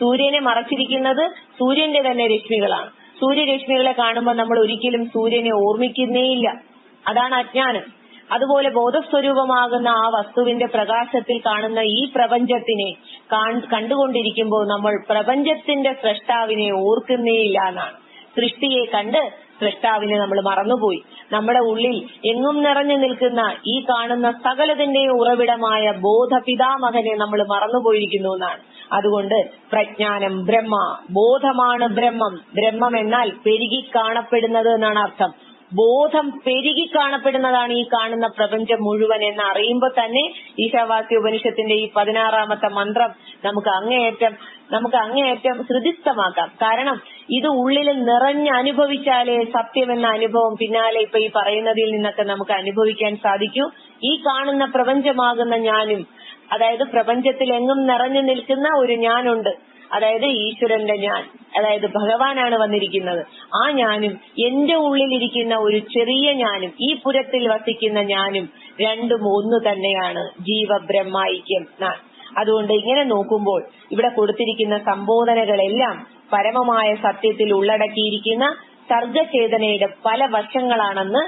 [SPEAKER 1] സൂര്യനെ മറച്ചിരിക്കുന്നത് സൂര്യന്റെ തന്നെ രശ്മികളാണ്. സൂര്യരശ്മികളെ കാണുമ്പോൾ നമ്മൾ ഒരിക്കലും സൂര്യനെ ഓർമ്മിക്കുന്നേയില്ല അതാണ് അജ്ഞാനം. അതുപോലെ ബോധസ്വരൂപമാകുന്ന ആ വസ്തുവിന്റെ പ്രകാശത്തിൽ കാണുന്ന ഈ പ്രപഞ്ചത്തിനെ കണ്ടുകൊണ്ടിരിക്കുമ്പോൾ നമ്മൾ പ്രപഞ്ചത്തിന്റെ സൃഷ്ടാവിനെ ഓർക്കുന്നേയില്ല എന്നാണ്. സൃഷ്ടിയെ കണ്ട് സൃഷ്ടാവിനെ നമ്മൾ മറന്നുപോയി. നമ്മുടെ ഉള്ളിൽ എങ്ങും നിറഞ്ഞു നിൽക്കുന്ന ഈ കാണുന്ന സകലതിന്റെയും ഉറവിടമായ ബോധപിതാമഹനെ നമ്മൾ മറന്നുപോയിരിക്കുന്നു എന്നാണ്. അതുകൊണ്ട് പ്രജ്ഞാനം ബ്രഹ്മ ബോധമാണ് ബ്രഹ്മം. ബ്രഹ്മം എന്നാൽ പെരുകി കാണപ്പെടുന്നത് എന്നാണ് അർത്ഥം. ബോധം പെരുകി കാണപ്പെടുന്നതാണ് ഈ കാണുന്ന പ്രപഞ്ചം മുഴുവൻ എന്ന് അറിയുമ്പോൾ തന്നെ ഈശാവാസ്യ ഉപനിഷത്തിന്റെ ഈ പതിനാറാമത്തെ മന്ത്രം നമുക്ക് അങ്ങേയറ്റം നമുക്ക് അങ്ങേയറ്റം ഹൃദിസ്ഥമാക്കാം. കാരണം ഇത് ഉള്ളിൽ നിറഞ്ഞ് അനുഭവിച്ചാലേ സത്യമെന്ന അനുഭവം പിന്നാലെ ഇപ്പൊ ഈ പറയുന്നതിൽ നിന്നൊക്കെ നമുക്ക് അനുഭവിക്കാൻ സാധിക്കൂ. ഈ കാണുന്ന പ്രപഞ്ചമാകുന്ന ഞാനും അതായത് പ്രപഞ്ചത്തിൽ എങ്ങും നിറഞ്ഞു നിൽക്കുന്ന ഒരു ഞാനുണ്ട്. അതായത് ഈശ്വരന്റെ ഞാൻ അതായത് ഭഗവാനാണ് വന്നിരിക്കുന്നത്. ആ ഞാനും എന്റെ ഉള്ളിലിരിക്കുന്ന ഒരു ചെറിയ ഞാനും ഈ പുരത്തിൽ വസിക്കുന്ന ഞാനും രണ്ടും മൂന്ന് തന്നെയാണ് ജീവബ്രഹ്മൈക്യം ഞാൻ അതുകൊണ്ട് ഇങ്ങനെ നോക്കുമ്പോൾ ഇവിടെ കൊടുത്തിരിക്കുന്ന സംബോധനകളെല്ലാം പരമമായ സത്യത്തിൽ ഉള്ളടക്കിയിരിക്കുന്ന സർഗചേതനയുടെ പല വശങ്ങളാണെന്ന്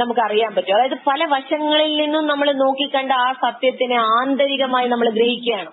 [SPEAKER 1] നമുക്കറിയാൻ പറ്റും. അതായത് പല വശങ്ങളിൽ നിന്നും നമ്മൾ നോക്കിക്കണ്ട ആ സത്യത്തിനെ ആന്തരികമായി നമ്മൾ ഗ്രഹിക്കുകയാണ്.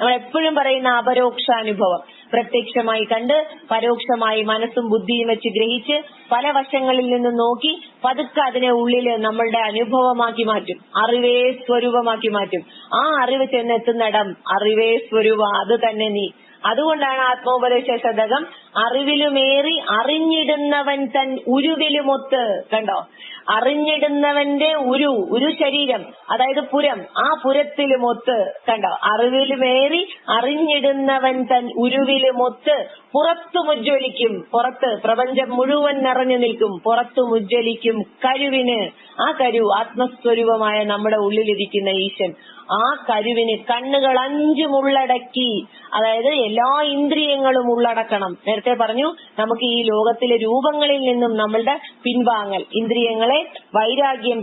[SPEAKER 1] നമ്മൾ എപ്പോഴും പറയുന്ന അപരോക്ഷാനുഭവം. പ്രത്യക്ഷമായി കണ്ട് പരോക്ഷമായി മനസ്സും ബുദ്ധിയും വെച്ച് ഗ്രഹിച്ച് പല വശങ്ങളിൽ നിന്നും നോക്കി പതുക്കെ അതിനെ ഉള്ളിൽ നമ്മളുടെ അനുഭവമാക്കി മാറ്റും. അറിവേ സ്വരൂപമാക്കി മാറ്റും. ആ അറിവ് ചെന്നെത്തുന്നിടം അറിവേ സ്വരൂപം അത് തന്നെ നീ. അതുകൊണ്ടാണ് ആത്മോപദേശ ശതകം അറിവിലുമേറി അറിഞ്ഞിടുന്നവൻ തൻ ഉരുവിലുമൊത്ത്. കണ്ടോ? അറിഞ്ഞിടുന്നവന്റെ ഉരു ഉരു ശരീരം അതായത് പുരം ആ പുരത്തിലുമൊത്ത്. കണ്ടോ? അറിവിലുമേറി അറിഞ്ഞിടുന്നവൻ തൻ ഉരുവിലുമൊത്ത് പുറത്തു മുജ്വലിക്കും പുറത്ത് പ്രപഞ്ചം മുഴുവൻ നിറഞ്ഞു നിൽക്കും. പുറത്തു മുജ്വലിക്കും കരുവിന്. ആ കരു ആത്മസ്വരൂപമായ നമ്മുടെ ഉള്ളിലിരിക്കുന്ന ഈശൻ ആ കരുവിന് കണ്ണുകൾ അഞ്ചും ഉള്ളടക്കി അതായത് എല്ലാ ഇന്ദ്രിയങ്ങളും ഉള്ളടക്കണം. നേരത്തെ പറഞ്ഞു നമുക്ക് ഈ ലോകത്തിലെ രൂപങ്ങളിൽ നിന്നും നമ്മളുടെ പിൻവാങ്ങൽ ഇന്ദ്രിയങ്ങളെ വൈരാഗ്യം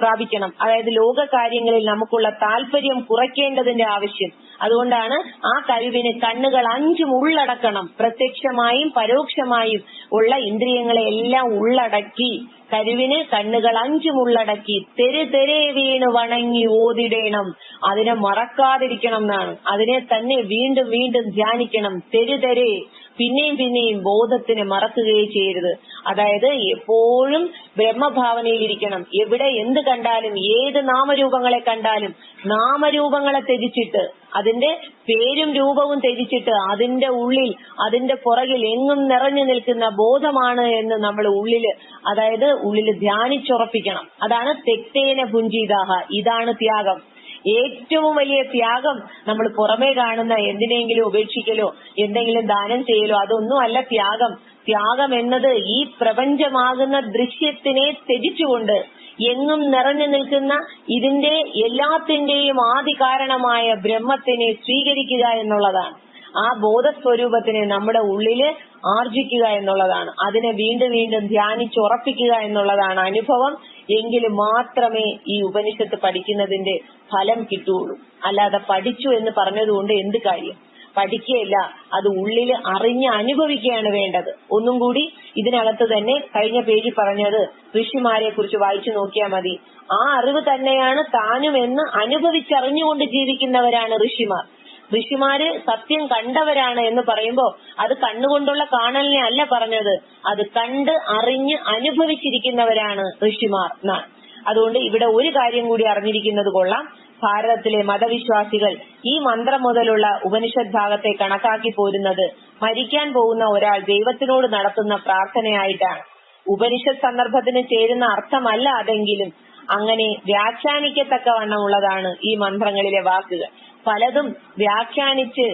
[SPEAKER 1] പ്രാപിക്കണം. അതായത് ലോക കാര്യങ്ങളിൽ നമുക്കുള്ള താല്പര്യം കുറയ്ക്കേണ്ടതിന്റെ ആവശ്യം. അതുകൊണ്ടാണ് ആ കഴിവിന് കണ്ണുകൾ അഞ്ചും ഉള്ളടക്കണം. പ്രത്യക്ഷമായും പരോക്ഷമായും ഉള്ള ഇന്ദ്രിയങ്ങളെ എല്ലാം ഉള്ളടക്കി കരുവിന് കണ്ണുകൾ അഞ്ചും ഉള്ളടക്കി തെരു തെരേ വീണ് വണങ്ങി ഓതിടേണം. അതിനെ മറക്കാതിരിക്കണം എന്നാണ്. അതിനെ തന്നെ വീണ്ടും വീണ്ടും ധ്യാനിക്കണം. തെരു തെരേ പിന്നെയും പിന്നെയും ബോധത്തിനെ മറക്കുകയേ ചെയ്യരുത്. അതായത് എപ്പോഴും ബ്രഹ്മഭാവനയിലിരിക്കണം. എവിടെ എന്ത് കണ്ടാലും ഏത് നാമരൂപങ്ങളെ കണ്ടാലും നാമരൂപങ്ങളെ ത്യജിച്ചിട്ട് അതിന്റെ പേരും രൂപവും ത്യജിച്ചിട്ട് അതിന്റെ ഉള്ളിൽ അതിന്റെ പുറകിൽ എങ്ങും നിറഞ്ഞു നിൽക്കുന്ന ബോധമാണ് എന്ന് നമ്മൾ ഉള്ളിൽ അതായത് ഉള്ളിൽ ധ്യാനിച്ചുറപ്പിക്കണം. അതാണ് തെക്തേന പുഞ്ചിതാഹ ഇതാണ് ത്യാഗം. ഏറ്റവും വലിയ ത്യാഗം നമ്മൾ പുറമേ കാണുന്ന എന്തിനെങ്കിലും ഉപേക്ഷിക്കലോ എന്തെങ്കിലും ദാനം ചെയ്യലോ അതൊന്നും അല്ല ത്യാഗം. ത്യാഗം എന്നത് ഈ പ്രപഞ്ചമാകുന്ന ദൃശ്യത്തിനെ ത്യജിച്ചുകൊണ്ട് എങ്ങും നിറഞ്ഞു നിൽക്കുന്ന ഇതിന്റെ എല്ലാത്തിന്റെയും ആദി കാരണമായ ബ്രഹ്മത്തിനെ സ്വീകരിക്കുക എന്നുള്ളതാണ്. ആ ബോധസ്വരൂപത്തിനെ നമ്മുടെ ഉള്ളിൽ ആർജിക്കുക എന്നുള്ളതാണ്. അതിനെ വീണ്ടും വീണ്ടും ധ്യാനിച്ചുറപ്പിക്കുക എന്നുള്ളതാണ് അനുഭവം. എങ്കിൽ മാത്രമേ ഈ ഉപനിഷത്ത് പഠിക്കുന്നതിന്റെ ഫലം കിട്ടുകയുള്ളൂ. അല്ലാതെ പഠിച്ചു എന്ന് പറഞ്ഞതുകൊണ്ട് എന്ത് കാര്യം? പഠിക്കുകയല്ല അത് ഉള്ളിൽ അറിഞ്ഞ് അനുഭവിക്കുകയാണ് വേണ്ടത്. ഒന്നും കൂടി ഇതിനകത്ത് തന്നെ കഴിഞ്ഞ പേജിൽ പറഞ്ഞത് ഋഷിമാരെ കുറിച്ച് വായിച്ചു നോക്കിയാൽ മതി. ആ അറിവ് തന്നെയാണ് താനും എന്ന് അനുഭവിച്ചറിഞ്ഞുകൊണ്ട് ജീവിക്കുന്നവരാണ് ഋഷിമാർ. ഋഷിമാര് സത്യം കണ്ടവരാണ് എന്ന് പറയുമ്പോ അത് കണ്ണുകൊണ്ടുള്ള കാണലിനെ അല്ല പറഞ്ഞത്. അത് കണ്ട് അറിഞ്ഞ് അനുഭവിച്ചിരിക്കുന്നവരാണ് ഋഷിമാർ എന്നാണ്. അതുകൊണ്ട് ഇവിടെ ഒരു കാര്യം കൂടി അറിഞ്ഞിരിക്കുന്നത് കൊള്ളാം. ഭാരതത്തിലെ മതവിശ്വാസികൾ ഈ മന്ത്രം മുതലുള്ള ഉപനിഷത് ഭാഗത്തെ കണക്കാക്കി പോരുന്നത് മരിക്കാൻ പോകുന്ന ഒരാൾ ദൈവത്തിനോട് നടത്തുന്ന പ്രാർത്ഥനയായിട്ടാണ്. ഉപനിഷത് സന്ദർഭത്തിന് ചേരുന്ന അർത്ഥമല്ല അതെങ്കിലും അങ്ങനെ വ്യാഖ്യാനിക്കത്തക്കവണ്ണമുള്ളതാണ് ഈ മന്ത്രങ്ങളിലെ വാക്കുകൾ.
[SPEAKER 2] പലതും വ്യാഖ്യാനിച്ച്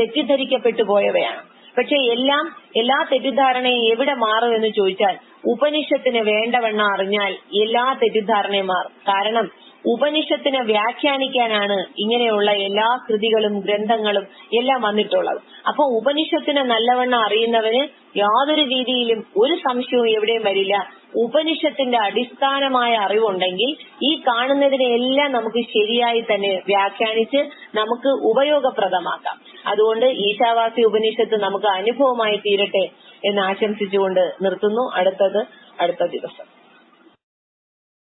[SPEAKER 2] തെറ്റിദ്ധരിക്കപ്പെട്ടു പോയവയാണ്. പക്ഷെ എല്ലാം എല്ലാ തെറ്റിദ്ധാരണയും എവിടെ മാറും എന്ന് ചോദിച്ചാൽ ഉപനിഷത്തിന് വേണ്ടവണ്ണം അറിഞ്ഞാൽ എല്ലാ തെറ്റിദ്ധാരണയും മാറും. കാരണം ഉപനിഷത്തിനെ വ്യാഖ്യാനിക്കാനാണ് ഇങ്ങനെയുള്ള എല്ലാ കൃതികളും ഗ്രന്ഥങ്ങളും എല്ലാം വന്നിട്ടുള്ളത്. അപ്പൊ ഉപനിഷത്തിനെ നല്ലവണ്ണം അറിയുന്നവന് യാതൊരു രീതിയിലും ഒരു സംശയവും എവിടെയും വരില്ല. ഉപനിഷത്തിന്റെ അടിസ്ഥാനമായ അറിവുണ്ടെങ്കിൽ ഈ കാണുന്നതിനെല്ലാം നമുക്ക് ശരിയായി തന്നെ വ്യാഖ്യാനിച്ച് നമുക്ക് ഉപയോഗപ്രദമാക്കാം. അതുകൊണ്ട് ഈശാവാസി ഉപനിഷത്ത് നമുക്ക് അനുഭവമായി തീരട്ടെ എന്ന് ആശംസിച്ചുകൊണ്ട് നിർത്തുന്നു. അടുത്തത് അടുത്ത ദിവസം.